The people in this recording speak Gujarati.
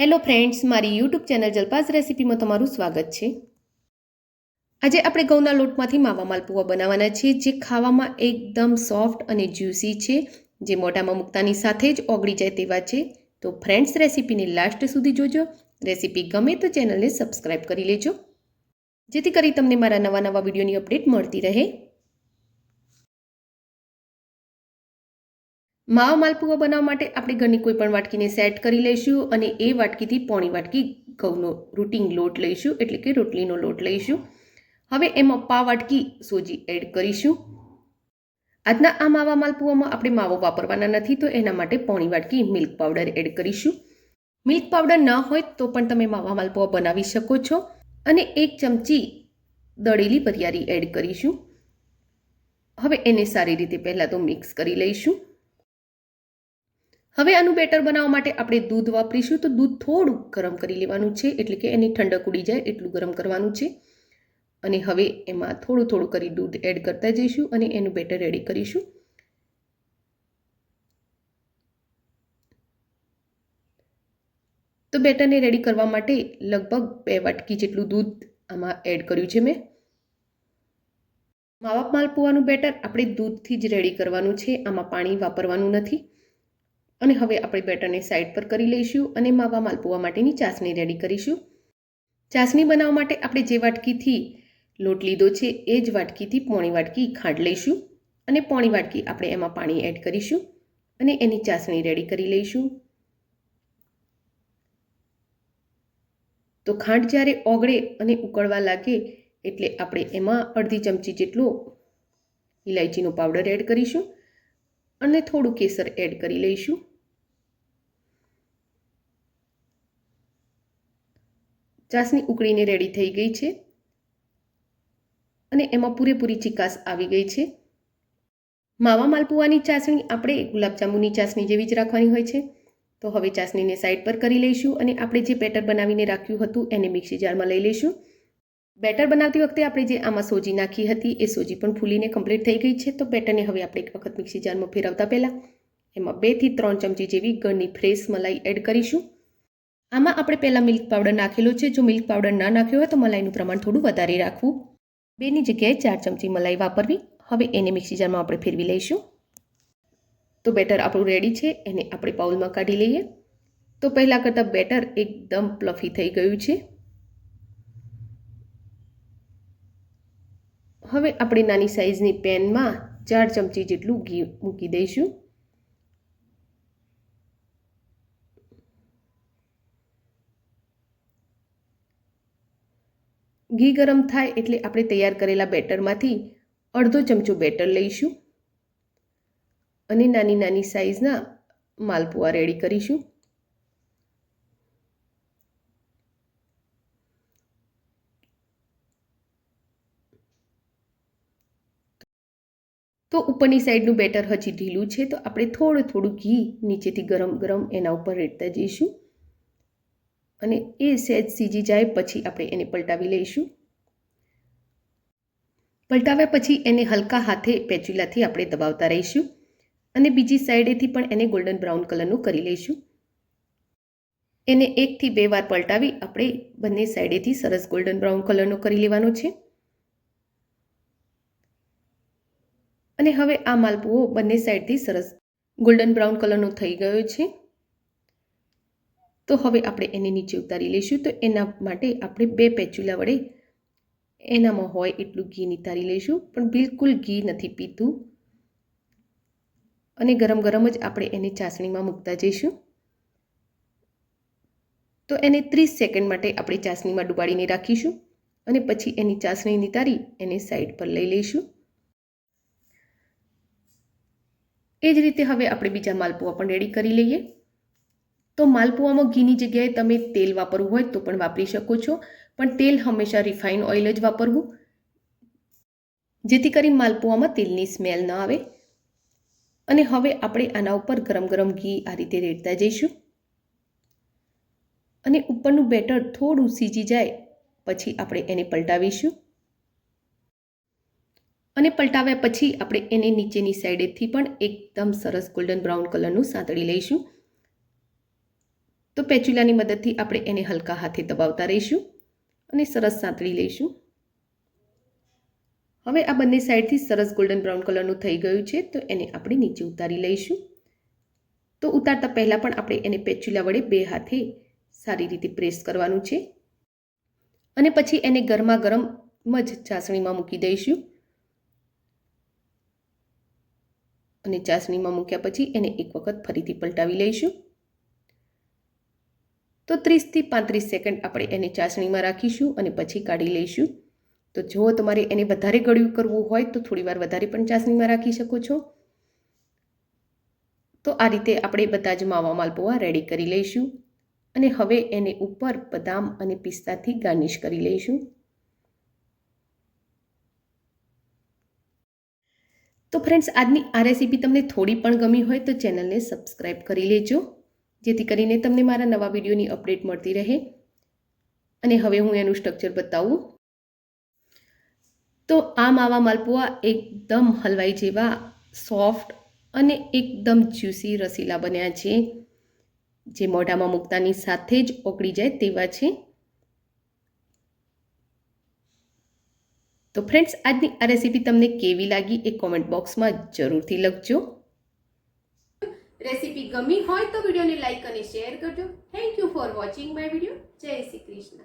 હેલો ફ્રેન્ડ્સ મારી યુટ્યુબ ચેનલ જલપાસ રેસિપીમાં તમારું સ્વાગત છે. આજે આપણે ઘઉંના લોટમાંથી માવા માલપુઆ બનાવવાના છીએ, જે ખાવામાં એકદમ સોફ્ટ અને જ્યુસી છે, જે મોઢામાં મૂકતાની સાથે જ ઓગળી જાય તેવા છે. તો ફ્રેન્ડ્સ રેસીપીને લાસ્ટ સુધી જોજો. રેસીપી ગમે તો ચેનલને સબસ્ક્રાઈબ કરી લેજો. જેથી કરી તમને મારા નવા નવા વિડીયોની અપડેટ મળતી રહે. માવા માલપુવા બનાવવા માટે આપણે ઘરની કોઈ પણ વાટકીને સેટ કરી લઈશું અને એ વાટકીથી પોણી વાટકી ઘઉંનો રૂટિંગ લોટ લઈશું, એટલે કે રોટલીનો લોટ લઈશું. હવે એમાં પા વાટકી સોજી એડ કરીશું. આજના આ માવા માલપુવામાં આપણે માવો વાપરવાના નથી, તો એના માટે પોણી વાટકી મિલ્ક પાવડર એડ કરીશું. મિલ્ક પાવડર ન હોય તો પણ તમે માવા માલપુઆ બનાવી શકો છો. અને એક ચમચી દળેલી વરિયાળી એડ કરીશું. હવે એને સારી રીતે પહેલાં તો મિક્સ કરી લઈશું. હવે આનું બેટર બનાવવા માટે આપણે દૂધ વાપરીશું. તો દૂધ થોડું ગરમ કરી લેવાનું છે, એટલે કે એની ઠંડક ઉડી જાય એટલું ગરમ કરવાનું છે. અને હવે એમાં થોડું થોડું કરી દૂધ એડ કરતા જઈશું અને એનું બેટર રેડી કરીશું. તો બેટરને રેડી કરવા માટે લગભગ બે વાટકી જેટલું દૂધ આમાં એડ કર્યું છે મેં. માવા માલપુઆનું બેટર આપણે દૂધથી જ રેડી કરવાનું છે, આમાં પાણી વાપરવાનું નથી. અને હવે આપણે બેટરને સાઈડ પર કરી લઈશું અને માવા માલપુવા માટેની ચાસણી રેડી કરીશું. ચાસણી બનાવવા માટે આપણે જે વાટકીથી લોટ લીધો છે, એ જ વાટકીથી પોણી વાટકી ખાંડ લઈશું અને પોણી વાટકી આપણે એમાં પાણી એડ કરીશું અને એની ચાસણી રેડી કરી લઈશું. તો ખાંડ જ્યારે ઓગળે અને ઉકળવા લાગે એટલે આપણે એમાં અડધી ચમચી જેટલો ઇલાયચીનો પાવડર એડ કરીશું અને થોડું કેસર એડ કરી લઈશું. ચાસણી ઉકળીને રેડી થઈ ગઈ છે. અને એમાં પૂરેપૂરી ચિકાસ આવી ગઈ છે. માવા માલપુવાની ચાસણી આપણે ગુલાબજાંબુની ચાસણી જેવી જ રાખવાની હોય છે. તો હવે ચાસણીને સાઈડ પર કરી લઈશું અને આપણે જે બેટર બનાવીને રાખ્યું હતું એને મિક્સી જારમાં લઈ લઈશું. બેટર બનાવતી વખતે આપણે જે આમાં સોજી નાખી હતી એ સોજી પણ ફૂલીને કમ્પ્લીટ થઈ ગઈ છે. તો બેટરને હવે આપણે એક વખત મિક્સી જારમાં ફેરવતા પહેલાં એમાં બેથી ત્રણ ચમચી જેવી ગળની ફ્રેશ મલાઈ એડ કરીશું. આમાં આપણે પહેલાં મિલ્ક પાવડર નાખેલો છે. જો મિલ્ક પાવડર ના નાખ્યો હોય તો મલાઈનું પ્રમાણ થોડું વધારે રાખવું. બેની જગ્યાએ ચાર ચમચી મલાઈ વાપરવી. હવે એને મિક્સી જારમાં આપણે ફેરવી લઈશું. તો બેટર આપણું રેડી છે. એને આપણે બાઉલમાં કાઢી લઈએ. તો પહેલાં કરતાં બેટર એકદમ પ્લફી થઈ ગયું છે. હવે આપણે નાની સાઇઝની પેનમાં ચાર ચમચી જેટલું ઘી મૂકી દઈશું. ઘી ગરમ થાય એટલે આપણે તૈયાર કરેલા બેટરમાંથી અડધો ચમચો બેટર લઈશું અને નાની નાની સાઇઝના માલપુઆ રેડી કરીશું. તો ઉપરની સાઈડનું બેટર હજી ઢીલું છે તો આપણે થોડું થોડું ઘી નીચેથી ગરમ ગરમ એના ઉપર રેડતા જઈશું. અને એ સહેજ સીજી જાય પછી આપણે એને પલટાવી લઈશું. પલટાવ્યા પછી એને હલકા હાથે પેચુલાથી આપણે દબાવતા રહીશું અને બીજી સાઈડેથી પણ એને ગોલ્ડન બ્રાઉન કલરનું કરી લઈશું. એને એકથી બે વાર પલટાવી આપણે બંને સાઈડેથી સરસ ગોલ્ડન બ્રાઉન કલરનો કરી લેવાનો છે. અને હવે આ માલપુઓ બંને સાઈડથી સરસ ગોલ્ડન બ્રાઉન કલરનો થઈ ગયો છે. તો હવે આપણે એને નીચે ઉતારી લઈશું. તો એના માટે આપણે બે પેચુલા વડે એનામાં હોય એટલું ઘી નિતારી લઈશું. પણ બિલકુલ ઘી નથી પીતું. અને ગરમ ગરમ જ આપણે એને ચાસણીમાં મૂકતા જઈશું. તો એને ત્રીસ સેકન્ડ માટે આપણે ચાસણીમાં ડુબાડીને રાખીશું. અને પછી એની ચાસણી નિતારી એને સાઈડ પર લઈ લઈશું. એ જ રીતે હવે આપણે બીજા માલપુઆ પણ રેડી કરી લઈએ. તો માલપુઆમાં ઘીની જગ્યાએ તમે તેલ વાપરવું હોય તો પણ વાપરી શકો છો, પણ તેલ હંમેશા રિફાઇન ઓઇલ જ વાપરવું, જેથી કરી માલપુઆમાં તેલની સ્મેલ ન આવે. અને હવે આપણે આના ઉપર ગરમ ગરમ ઘી આ રીતે રેડતા જઈશું. અને ઉપરનું બેટર થોડું સીજી જાય, પછી આપણે એને પલટાવીશું. અને પલટાવ્યા પછી આપણે એને નીચેની સાઈડેથી પણ એકદમ સરસ ગોલ્ડન બ્રાઉન કલરનું સાંતળી લઈશું. તો પેચ્યુલાની મદદથી આપણે એને હલકા હાથે દબાવતા રહીશું અને સરસ સાંતળી લઈશું. હવે આ બંને સાઈડથી સરસ ગોલ્ડન બ્રાઉન કલરનું થઈ ગયું છે, તો એને આપણે નીચે ઉતારી લઈશું. તો ઉતારતા પહેલાં પણ આપણે એને પેચ્યુલા વડે બે હાથે સારી રીતે પ્રેસ કરવાનું છે. અને પછી એને ગરમા ગરમ જ ચાસણીમાં મૂકી દઈશું. અને ચાસણીમાં મૂક્યા પછી એને એક વખત ફરીથી પલટાવી લઈશું. તો ત્રીસથી પાંત્રીસ સેકન્ડ આપણે એને ચાસણીમાં રાખીશું અને પછી કાઢી લઈશું. તો જો તમારે એને વધારે ગળ્યું કરવું હોય તો થોડીવાર વધારે પણ ચાસણીમાં રાખી શકો છો. તો આ રીતે આપણે બધા જ માવા માલપોવા રેડી કરી લઈશું અને હવે એને ઉપર બદામ અને પિસ્તાથી ગાર્નિશ કરી લઈશું. તો ફ્રેન્ડ્સ આજની આ રેસીપી તમને થોડી પણ ગમી હોય તો ચેનલને સબસ્ક્રાઈબ કરી લેજો. જેથી કરીને તમને મારા નવા વિડીયોની અપડેટ મળતી રહે. અને હવે હું એનું સ્ટ્રક્ચર બતાવું. તો આ માવા માલપુઆ એકદમ હલવાઈ જેવા સોફ્ટ અને એકદમ જ્યુસી રસીલા બન્યા છે. જે મોઢામાં મૂકતાની સાથે જ ઓગળી જાય તેવા છે. તો ફ્રેન્ડ્સ આજની આ રેસીપી તમને કેવી લાગી એ કોમેન્ટ બોક્સમાં જરૂરથી લખજો. રેસીપી ગમી હોય તો વિડીયોને લાઇક અને શેર કરજો. Thank you for watching my video Jai Shri Krishna.